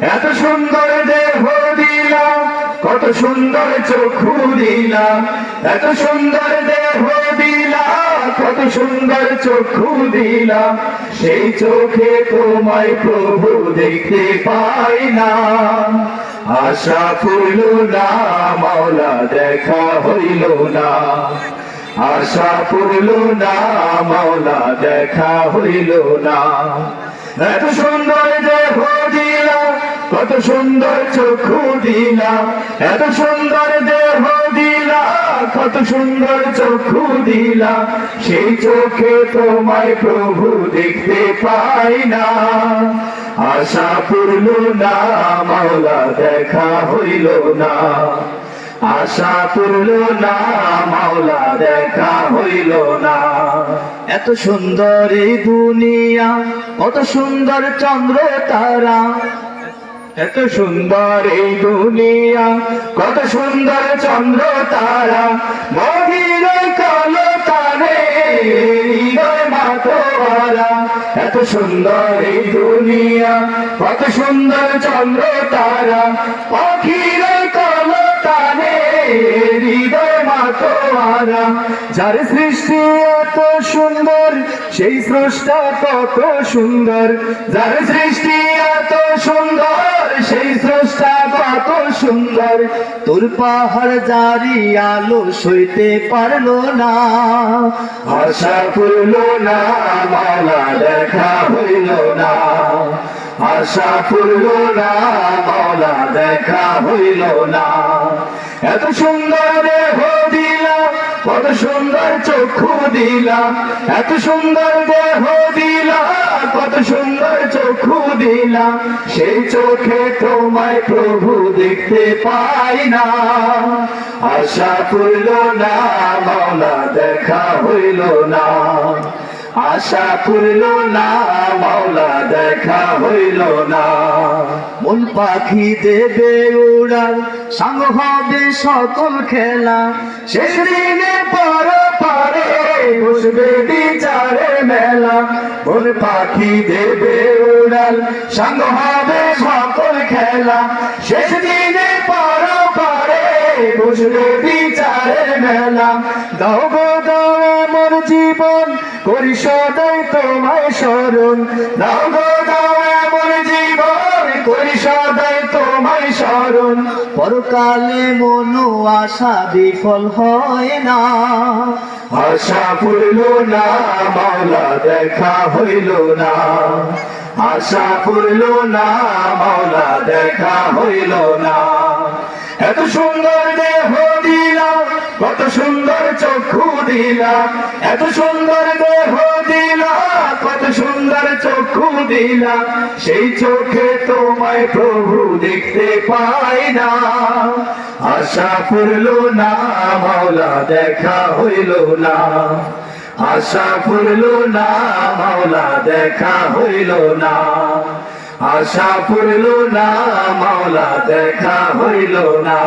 এত সুন্দর দেহ দিলা, কত সুন্দর চক্ষু দিলা, এত সুন্দর দেহ দিলা, কত সুন্দর চক্ষু দিলা, সেই চোখে তোমায় প্রভু দেখতে পাই না। আশা ফুল না মাওলা দেখা হইল না। আশা পড়ল না মাওলা দেখা হইল না। এত সুন্দর দেহ কত সুন্দর চক্ষু দিলা, এত সুন্দর দেহ দিলা, কত সুন্দর চক্ষু দিলা, সেই চোখে তোমায় প্রভু দেখতে পাই না। আশা পড়ল না, মাওলা দেখা হইল না। আশা পূর্ণ না, মাওলা দেখা হইল না। এত সুন্দর এই দুনিয়া, কত সুন্দর চন্দ্র তারা এত সুন্দর এই দুনিয়া, কত সুন্দর চন্দ্র তারা মহির কালো তারে এত সুন্দর এই দুনিয়া, কত সুন্দর চন্দ্র তারা পাখির কালো তারে হৃদয় মাতোয়ারা যার সৃষ্টি এত সুন্দর, সেই স্রষ্টা কত সুন্দর। যার সৃষ্টি এত সুন্দর, সেই স্রষ্টা কত সুন্দর। তোর পাহাড় জারি আলো সইতে পারল না, আশা পড়ল না, মালা দেখা হইল না। আশা পড়ল না মাওলা দেখা হইল না। এত সুন্দর দেহ দিলা কত সুন্দর চক্ষু দিলা, এত সুন্দর দেহ দিলা, কত সুন্দর চক্ষু দিলা, সেই চোখে তোমায় প্রভু দেখতে পাই না। আশা পড়ল না, মাওলা দেখা হইল না। আশা পূর্ণ না, মাওলা দেখা হইল না। পাখি দেবে উড়াল, সাঙ্গ হবে সকল খেলা। শেষ দিনে পর পারে বসবে বিচারে মেলা। মন পাখি দেবে উড়াল, সাঙ্গ হবে সকল খেলা। শেষ দিনে পর পারে বসবে বিচারে মেলা। দাও দাও আমার জীবন, করি সদাই তোমায় স্মরণ। দাও দাও জীবন করি সদাই তোমায় স্মরণ। পরকালে মনো আশা বিফল হয় না। আশা পড়ল না মাওলা দেখা হইল না। আশা পড়ল না মাওলা দেখা হইল না। এত সুন্দর দেহ কত সুন্দর চক্ষু দিলা, এত সুন্দর দেহ দিলা, কত সুন্দর চক্ষু দিলা, সেই চোখে তোমায় প্রভু দেখতে পাই না। আশা পড়ল না, মাওলা দেখা হইল না। আশা পড়ল না, মাওলা দেখা হইল না। আশা পড়ল না, মাওলা দেখা হইল না।